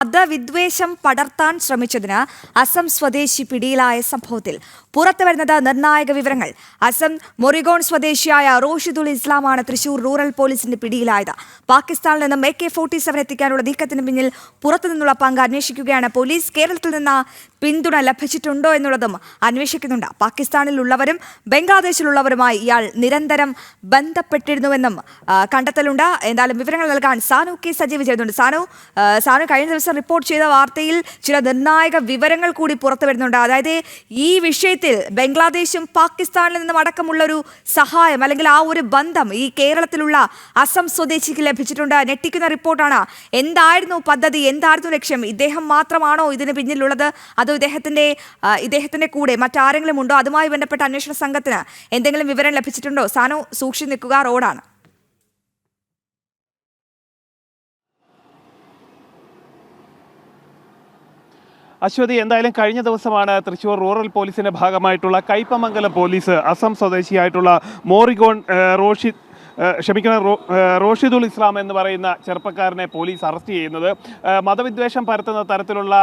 മതവിദ്വേഷം പടർത്താൻ ശ്രമിച്ചതിന് അസം സ്വദേശി പിടിയിലായ സംഭവത്തിൽ പുറത്തുവരുന്നത് നിർണായക വിവരങ്ങൾ. അസം മൊറിഗോൺ സ്വദേശിയായ റോഷിദുൽ ഇസ്ലാമാണ് തൃശൂർ റൂറൽ പോലീസിന്റെ പിടിയിലായത്. പാകിസ്ഥാനിൽ നിന്നും എ കെ ഫോർട്ടി സെവൻ എത്തിക്കാനുള്ള നീക്കത്തിന് പിന്നിൽ പുറത്തുനിന്നുള്ള പങ്ക് അന്വേഷിക്കുകയാണ് പോലീസ്. കേരളത്തിൽ നിന്ന് പിന്തുണ ലഭിച്ചിട്ടുണ്ടോ എന്നുള്ളതും അന്വേഷിക്കുന്നുണ്ട്. പാകിസ്ഥാനിലുള്ളവരും ബംഗ്ലാദേശിലുള്ളവരുമായി ഇയാൾ നിരന്തരം ബന്ധപ്പെട്ടിരുന്നുവെന്നും കണ്ടെത്തലുണ്ട്. എന്തായാലും വിവരങ്ങൾ നൽകാൻ സാനു കെ സജീവ് ചെയ്യുന്നുണ്ട് സാനു സാനു കഴിഞ്ഞ ദിവസം റിപ്പോർട്ട് ചെയ്ത വാർത്തയിൽ ചില നിർണായക വിവരങ്ങൾ കൂടി പുറത്തു വരുന്നുണ്ട്. അതായത് ഈ വിഷയത്തിൽ ബംഗ്ലാദേശും പാകിസ്ഥാനിൽ നിന്നും അടക്കമുള്ള ഒരു സഹായം അല്ലെങ്കിൽ ആ ഒരു ബന്ധം ഈ കേരളത്തിലുള്ള അസം സ്വദേശിക്ക് ലഭിച്ചിട്ടുണ്ട്. ഞെട്ടിക്കുന്ന റിപ്പോർട്ടാണ്. എന്തായിരുന്നു പദ്ധതി? എന്തായിരുന്നു ലക്ഷ്യം? ഇദ്ദേഹം മാത്രമാണോ ഇതിന് പിന്നിലുള്ളത്? അതോ ഇദ്ദേഹത്തിന്റെ ഇദ്ദേഹത്തിന്റെ കൂടെ മറ്റാരെങ്കിലും ഉണ്ടോ? അതുമായി ബന്ധപ്പെട്ട അന്വേഷണ സംഘത്തിന് എന്തെങ്കിലും വിവരം ലഭിച്ചിട്ടുണ്ടോ? സാനു സൂക്ഷി നിൽക്കുക റോഡാണ്. അശ്വതി എന്തായാലും കഴിഞ്ഞ ദിവസമാണ് തൃശ്ശൂർ റൂറൽ പോലീസിന്റെ ഭാഗമായിട്ടുള്ള കൈപ്പമംഗലം പോലീസ് അസം സ്വദേശിയായിട്ടുള്ള മോറിഗോൺ റോഷിദ് ക്ഷമിക്കണം റോഷിദുൽ ഇസ്ലാം എന്ന് പറയുന്ന ചെറുപ്പക്കാരനെ പോലീസ് അറസ്റ്റ് ചെയ്യുന്നത്. മതവിദ്വേഷം പരത്തുന്ന തരത്തിലുള്ള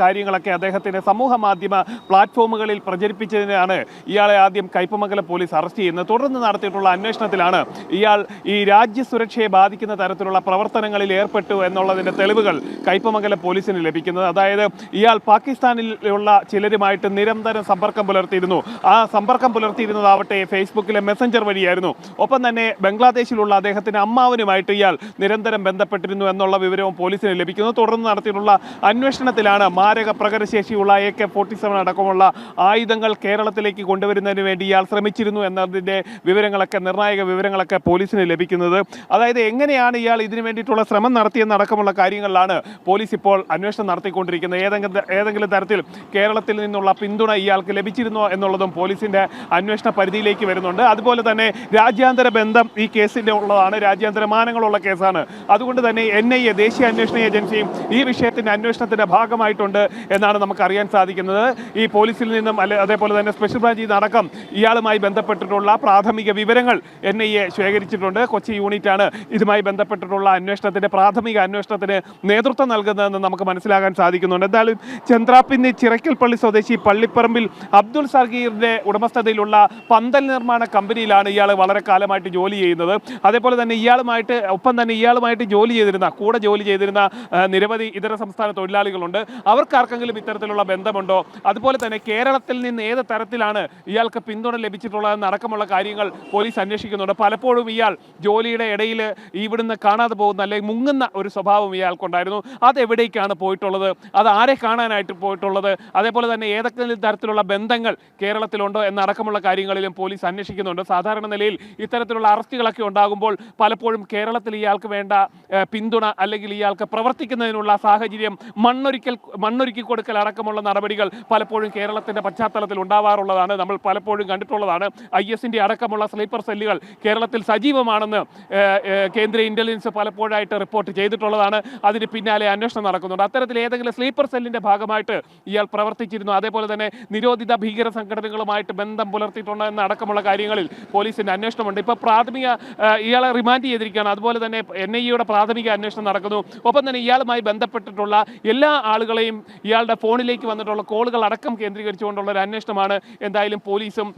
കാര്യങ്ങളൊക്കെ അദ്ദേഹത്തിന്റെ സമൂഹ മാധ്യമ പ്ലാറ്റ്ഫോമുകളിൽ പ്രചരിപ്പിച്ചതിനാണ് ഇയാളെ ആദ്യം കയ്പമംഗലം പോലീസ് അറസ്റ്റ് ചെയ്യുന്നത്. തുടർന്ന് നടത്തിയിട്ടുള്ള അന്വേഷണത്തിലാണ് ഇയാൾ ഈ രാജ്യസുരക്ഷയെ ബാധിക്കുന്ന തരത്തിലുള്ള പ്രവർത്തനങ്ങളിൽ ഏർപ്പെട്ടു എന്നുള്ളതിന്റെ തെളിവുകൾ കയ്പമംഗലം പോലീസിന് ലഭിക്കുന്നത്. അതായത് ഇയാൾ പാകിസ്ഥാനിലുള്ള ചിലരുമായിട്ട് നിരന്തരം സമ്പർക്കം പുലർത്തിയിരുന്നു. ആ സമ്പർക്കം പുലർത്തിയിരുന്നതാവട്ടെ ഫേസ്ബുക്കിലെ മെസ്സഞ്ചർ വഴിയായിരുന്നു. ഒപ്പം തന്നെ ബംഗ്ലാദേശിലുള്ള അദ്ദേഹത്തിന്റെ അമ്മാവനുമായിട്ട് ഇയാൾ നിരന്തരം ബന്ധപ്പെട്ടിരുന്നു എന്നുള്ള വിവരവും പോലീസിന് ലഭിക്കുന്നു. തുടർന്ന് നടത്തിയിട്ടുള്ള അന്വേഷണത്തിലാണ് മാരക പ്രകടശേഷിയുള്ള എ കെ ഫോർട്ടി സെവൻ അടക്കമുള്ള ആയുധങ്ങൾ കേരളത്തിലേക്ക് കൊണ്ടുവരുന്നതിന് വേണ്ടി ഇയാൾ ശ്രമിച്ചിരുന്നു എന്നതിന്റെ വിവരങ്ങളൊക്കെ നിർണായക വിവരങ്ങളൊക്കെ പോലീസിന് ലഭിക്കുന്നത്. അതായത് എങ്ങനെയാണ് ഇയാൾ ഇതിനു വേണ്ടിയിട്ടുള്ള ശ്രമം നടത്തിയെന്നടക്കമുള്ള കാര്യങ്ങളിലാണ് പോലീസ് ഇപ്പോൾ അന്വേഷണം നടത്തിക്കൊണ്ടിരിക്കുന്നത്. ഏതെങ്കിലും ഏതെങ്കിലും തരത്തിൽ കേരളത്തിൽ നിന്നുള്ള പിന്തുണ ഇയാൾക്ക് ലഭിച്ചിരുന്നോ എന്നുള്ളതും പോലീസിന്റെ അന്വേഷണ പരിധിയിലേക്ക് വരുന്നുണ്ട്. അതുപോലെ തന്നെ രാജ്യാന്തര ബന്ധം ഈ കേസിന്റെ ഉള്ളതാണ്. രാജ്യാന്തര മാനങ്ങളുള്ള കേസാണ്. അതുകൊണ്ട് തന്നെ എൻ ഐ എ ദേശീയ അന്വേഷണ ഏജൻസിയും ഈ വിഷയത്തിന്റെ അന്വേഷണത്തിന്റെ ഭാഗമായിട്ടുണ്ട് എന്നാണ് നമുക്കറിയാൻ സാധിക്കുന്നത്. ഈ പോലീസിൽ നിന്നും അല്ലെ അതേപോലെ തന്നെ സ്പെഷ്യൽ ബ്രാഞ്ചിൽ നിന്നടക്കം ഇയാളുമായി ബന്ധപ്പെട്ടിട്ടുള്ള പ്രാഥമിക വിവരങ്ങൾ എൻ ഐ എ ശേഖരിച്ചിട്ടുണ്ട്. കൊച്ചി യൂണിറ്റാണ് ഇതുമായി ബന്ധപ്പെട്ടിട്ടുള്ള അന്വേഷണത്തിന്റെ പ്രാഥമിക അന്വേഷണത്തിന് നേതൃത്വം നൽകുന്നതെന്ന് നമുക്ക് മനസ്സിലാകാൻ സാധിക്കുന്നുണ്ട്. എന്തായാലും ചന്ദ്രാപ്പിന്നി ചിറക്കൽപ്പള്ളി സ്വദേശി പള്ളിപ്പറമ്പിൽ അബ്ദുൾ സർഗീറിന്റെ ഉടമസ്ഥതയിലുള്ള പന്തൽ നിർമ്മാണ കമ്പനിയിലാണ് ഇയാൾ വളരെ കാലമായിട്ട് ജോലി ചെയ്യുന്നത്. അതേപോലെ തന്നെ ഇയാളുമായിട്ട് ഒപ്പം തന്നെ ഇയാളുമായിട്ട് ജോലി ചെയ്തിരുന്ന കൂടെ ജോലി ചെയ്തിരുന്ന നിരവധി ഇതര സംസ്ഥാന തൊഴിലാളികളുണ്ട്. അവർക്കാർക്കെങ്കിലും ഇത്തരത്തിലുള്ള ബന്ധമുണ്ടോ? അതുപോലെ തന്നെ കേരളത്തിൽ നിന്ന് ഏത് തരത്തിലാണ് ഇയാൾക്ക് പിന്തുണ ലഭിച്ചിട്ടുള്ളതെന്ന് അടക്കമുള്ള കാര്യങ്ങൾ പോലീസ് അന്വേഷിക്കുന്നുണ്ട്. പലപ്പോഴും ഇയാൾ ജോലിയുടെ ഇടയിൽ ഇവിടുന്ന് കാണാതെ പോകുന്ന അല്ലെങ്കിൽ മുങ്ങുന്ന ഒരു സ്വഭാവം ഇയാൾക്കുണ്ടായിരുന്നു. അതെവിടേക്കാണ് പോയിട്ടുള്ളത്? അത് ആരെ കാണാനായിട്ട് പോയിട്ടുള്ളത്? അതേപോലെ തന്നെ ഏതൊക്കെ തരത്തിലുള്ള ബന്ധങ്ങൾ കേരളത്തിലുണ്ടോ എന്നടക്കമുള്ള കാര്യങ്ങളിലും പോലീസ് അന്വേഷിക്കുന്നുണ്ട്. സാധാരണ നിലയിൽ ഇത്തരത്തിലുള്ള അറസ്റ്റുകളൊക്കെ ഉണ്ടാകുമ്പോൾ പലപ്പോഴും കേരളത്തിൽ ഇയാൾക്ക് വേണ്ട പിന്തുണ അല്ലെങ്കിൽ ഇയാൾക്ക് പ്രവർത്തിക്കുന്നതിനുള്ള സാഹചര്യം മണ്ണൊരിക്കൽ മണ്ണൊരുക്കി കൊടുക്കൽ അടക്കമുള്ള നടപടികൾ പലപ്പോഴും കേരളത്തിന്റെ പശ്ചാത്തലത്തിൽ ഉണ്ടാവാറുള്ളതാണ്. നമ്മൾ പലപ്പോഴും കണ്ടിട്ടുള്ളതാണ്. ഐ എസിന്റെ അടക്കമുള്ള സ്ലീപ്പർ സെല്ലുകൾ കേരളത്തിൽ സജീവമാണെന്ന് കേന്ദ്ര ഇന്റലിജൻസ് പലപ്പോഴായിട്ട് റിപ്പോർട്ട് ചെയ്തിട്ടുള്ളതാണ്. അതിന് പിന്നാലെ അന്വേഷണം നടക്കുന്നുണ്ട്. അത്തരത്തിൽ ഏതെങ്കിലും സ്ലീപ്പർ സെല്ലിന്റെ ഭാഗമായിട്ട് ഇയാൾ പ്രവർത്തിച്ചിരുന്നു. അതേപോലെ തന്നെ നിരോധിത ഭീകര സംഘടനകളുമായിട്ട് ബന്ധം പുലർത്തിയിട്ടുണ്ടോ എന്ന അടക്കമുള്ള കാര്യങ്ങളിൽ പോലീസിന്റെ അന്വേഷണമുണ്ട്. ഇപ്പോൾ പ്രാഥമിക ഏഹ്, ഇയാളെ റിമാൻഡ് ചെയ്തിരിക്കുകയാണ്. അതുപോലെ തന്നെ എൻ ഐ എയുടെ പ്രാഥമിക അന്വേഷണം നടക്കുന്നു. ഒപ്പം തന്നെ ഇയാളുമായി ബന്ധപ്പെട്ടിട്ടുള്ള എല്ലാ ആളുകളെയും ഇയാളുടെ ഫോണിലേക്ക് വന്നിട്ടുള്ള കോളുകൾ അടക്കം കേന്ദ്രീകരിച്ചുകൊണ്ടുള്ള ഒരു അന്വേഷണമാണ് എന്തായാലും പോലീസും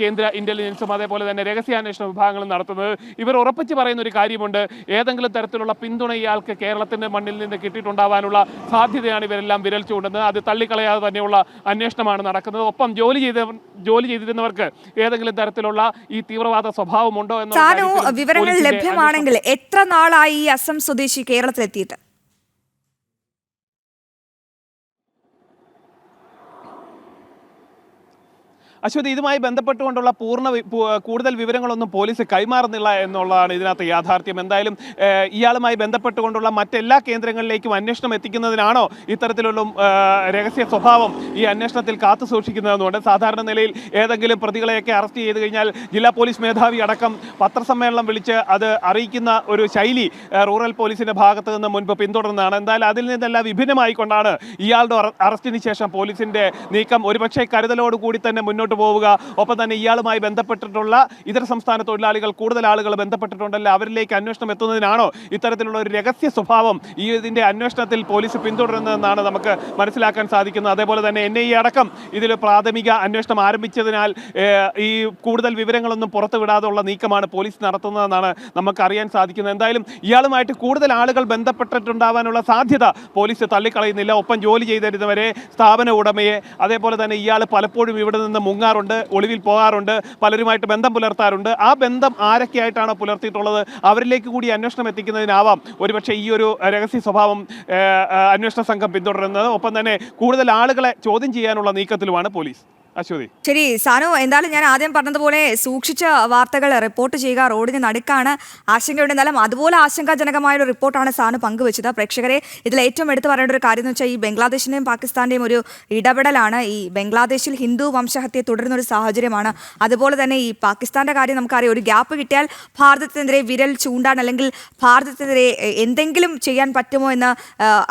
കേന്ദ്ര ഇന്റലിജൻസും അതേപോലെ തന്നെ രഹസ്യാന്വേഷണ വിഭാഗങ്ങളും നടത്തുന്നത്. ഇവർ ഉറപ്പിച്ച് പറയുന്ന ഒരു കാര്യമുണ്ട്. ഏതെങ്കിലും തരത്തിലുള്ള പിന്തുണ ഇയാൾക്ക് കേരളത്തിന്റെ മണ്ണിൽ നിന്ന് കിട്ടിയിട്ടുണ്ടാവാനുള്ള സാധ്യതയാണ് ഇവരെല്ലാം വിരൽ ചൂണ്ടുന്നത്. അത് തള്ളിക്കളയാതെ തന്നെയുള്ള അന്വേഷണമാണ് നടക്കുന്നത്. ഒപ്പം ജോലി ചെയ്ത ജോലി ചെയ്തിരുന്നവർക്ക് ഏതെങ്കിലും തരത്തിലുള്ള ഈ തീവ്രവാദ സ്വഭാവമുണ്ടോ കാര്യത്തിലും വിവരങ്ങൾ ലഭ്യമാണെങ്കിൽ എത്ര നാളായി ഈ അസം സ്വദേശി കേരളത്തിലെത്തിയിട്ട്? അശ്വതി ഇതുമായി ബന്ധപ്പെട്ടുകൊണ്ടുള്ള പൂർണ കൂടുതൽ വിവരങ്ങളൊന്നും പോലീസ് കൈമാറുന്നില്ല എന്നുള്ളതാണ് ഇതിനകത്ത് യാഥാർത്ഥ്യം. എന്തായാലും ഇയാളുമായി ബന്ധപ്പെട്ടുകൊണ്ടുള്ള മറ്റെല്ലാ കേന്ദ്രങ്ങളിലേക്കും അന്വേഷണം എത്തിക്കുന്നതിനാണോ ഇത്തരത്തിലുള്ള രഹസ്യ സ്വഭാവം ഈ അന്വേഷണത്തിൽ കാത്തു സൂക്ഷിക്കുന്നതെന്നുണ്ട്. സാധാരണ നിലയിൽ ഏതെങ്കിലും പ്രതികളെയൊക്കെ അറസ്റ്റ് ചെയ്ത് കഴിഞ്ഞാൽ ജില്ലാ പോലീസ് മേധാവി അടക്കം പത്രസമ്മേളനം വിളിച്ച് അത് അറിയിക്കുന്ന ഒരു ശൈലി റൂറൽ പോലീസിന്റെ ഭാഗത്ത് നിന്ന് മുൻപ് പിന്തുടർന്നതാണ് എന്തായാലും അതിൽ നിന്നെല്ലാം വിഭിന്നമായിക്കൊണ്ടാണ് ഇയാളുടെ അറസ്റ്റിന് ശേഷം പോലീസിന്റെ നീക്കം. ഒരുപക്ഷെ കരുതലോടുകൂടി തന്നെ മുന്നോട്ട് പോവുക. ഒപ്പം തന്നെ ഇയാളുമായി ബന്ധപ്പെട്ടിട്ടുള്ള ഇതര സംസ്ഥാന തൊഴിലാളികൾ കൂടുതൽ ആളുകൾ ബന്ധപ്പെട്ടിട്ടുണ്ടല്ലോ. അവരിലേക്ക് അന്വേഷണം എത്തുന്നതിനാണോ ഇത്തരത്തിലുള്ള ഒരു രഹസ്യ സ്വഭാവം ഈ ഇതിന്റെ അന്വേഷണത്തിൽ പോലീസ് പിന്തുടരുന്നതെന്നാണ് നമുക്ക് മനസ്സിലാക്കാൻ സാധിക്കുന്നത്. അതേപോലെ തന്നെ എൻ ഐ അടക്കം ഇതിൽ പ്രാഥമിക അന്വേഷണം ആരംഭിച്ചതിനാൽ ഈ കൂടുതൽ വിവരങ്ങളൊന്നും പുറത്തു വിടാതുള്ള നീക്കമാണ് പോലീസ് നടത്തുന്നതെന്നാണ് നമുക്ക് അറിയാൻ സാധിക്കുന്നത്. എന്തായാലും ഇയാളുമായിട്ട് കൂടുതൽ ആളുകൾ ബന്ധപ്പെട്ടിട്ടുണ്ടാവാനുള്ള സാധ്യത പോലീസ് തള്ളിക്കളയുന്നില്ല. ഒപ്പം ജോലി ചെയ്തിരുന്നവരെ സ്ഥാപന ഉടമയെ അതേപോലെ തന്നെ ഇയാൾ പലപ്പോഴും ഇവിടെ നിന്ന് മുങ്ങാറുണ്ട് ഒളിവിൽ പോകാറുണ്ട് പലരുമായിട്ട് ബന്ധം പുലർത്താറുണ്ട്. ആ ബന്ധം ആരൊക്കെയായിട്ടാണ് പുലർത്തിയിട്ടുള്ളത്? അവരിലേക്ക് കൂടി അന്വേഷണം എത്തിക്കുന്നതിനാവാം ഒരുപക്ഷെ ഈ ഒരു രഹസ്യ സ്വഭാവം അന്വേഷണ സംഘം പിന്തുടരുന്നത്. ഒപ്പം തന്നെ കൂടുതൽ ആളുകളെ ചോദ്യം ചെയ്യാനുള്ള നീക്കത്തിലുമാണ് പോലീസ്. അശ്വതി. ശരി സാനു എന്തായാലും ഞാൻ ആദ്യം പറഞ്ഞതുപോലെ സൂക്ഷിച്ച വാർത്തകൾ റിപ്പോർട്ട് ചെയ്യുക റോഡിന് നടുക്കാണ് ആശങ്കയുണ്ട് എന്നാലും അതുപോലെ ആശങ്കാജനകമായ ഒരു റിപ്പോർട്ടാണ് സാനു പങ്കുവച്ചത്. പ്രേക്ഷകരെ ഇതിൽ ഏറ്റവും എടുത്തു പറയേണ്ട ഒരു കാര്യം എന്ന് വെച്ചാൽ ഈ ബംഗ്ലാദേശിന്റെയും പാകിസ്ഥാന്റെയും ഒരു ഇടപെടലാണ്. ഈ ബംഗ്ലാദേശിൽ ഹിന്ദു വംശഹത്യ തുടരുന്ന ഒരു സാഹചര്യമാണ്. അതുപോലെ തന്നെ ഈ പാകിസ്ഥാന്റെ കാര്യം നമുക്കറിയാം. ഒരു ഗ്യാപ്പ് കിട്ടിയാൽ ഭാരതത്തിനെതിരെ വിരൽ ചൂണ്ടാൻ അല്ലെങ്കിൽ ഭാരതത്തിനെതിരെ എന്തെങ്കിലും ചെയ്യാൻ പറ്റുമോ എന്ന്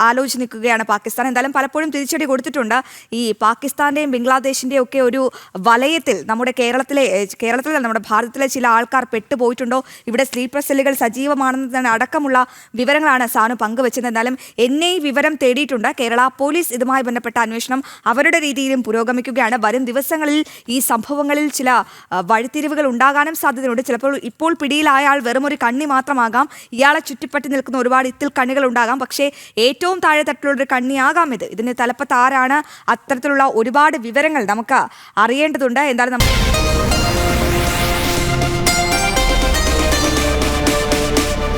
ആലോചിച്ച് നിൽക്കുകയാണ് പാകിസ്ഥാൻ. എന്തായാലും പലപ്പോഴും തിരിച്ചടി കൊടുത്തിട്ടുണ്ട്. ഈ പാകിസ്ഥാന്റെയും ബംഗ്ലാദേശിന്റെയും ഒക്കെ ഒരു വലയത്തിൽ നമ്മുടെ കേരളത്തിലെ കേരളത്തിലെ നമ്മുടെ ഭാരതത്തിലെ ചില ആൾക്കാർ പെട്ടുപോയിട്ടുണ്ടോ? ഇവിടെ സ്ലീപ്പർ സെല്ലുകൾ സജീവമാണെന്നതാണ് അടക്കമുള്ള വിവരങ്ങളാണ് സാനു പങ്കുവച്ചത്. എന്നാലും എന്നെ ഈ വിവരം തേടിയിട്ടുണ്ട്. കേരള പോലീസ് ഇതുമായി ബന്ധപ്പെട്ട അന്വേഷണം അവരുടെ രീതിയിലും പുരോഗമിക്കുകയാണ്. വരും ദിവസങ്ങളിൽ ഈ സംഭവങ്ങളിൽ ചില വഴിത്തിരിവുകൾ ഉണ്ടാകാനും സാധ്യതയുണ്ട്. ചിലപ്പോൾ ഇപ്പോൾ പിടിയിലായ ആൾ വെറും ഒരു കണ്ണി മാത്രമാകാം. ഇയാളെ ചുറ്റിപ്പറ്റി നിൽക്കുന്ന ഒരുപാട് ഇത്തിൽ കണ്ണികൾ ഉണ്ടാകാം. പക്ഷേ ഏറ്റവും താഴെ തട്ടിലുള്ള ഒരു കണ്ണിയാകാം ഇത്. ഇതിന് തലപ്പത്ത് ആരാണ്? അത്തരത്തിലുള്ള ഒരുപാട് വിവരങ്ങൾ നമുക്ക് അറിയേണ്ടതുണ്ട്. എന്തായാലും നമുക്ക്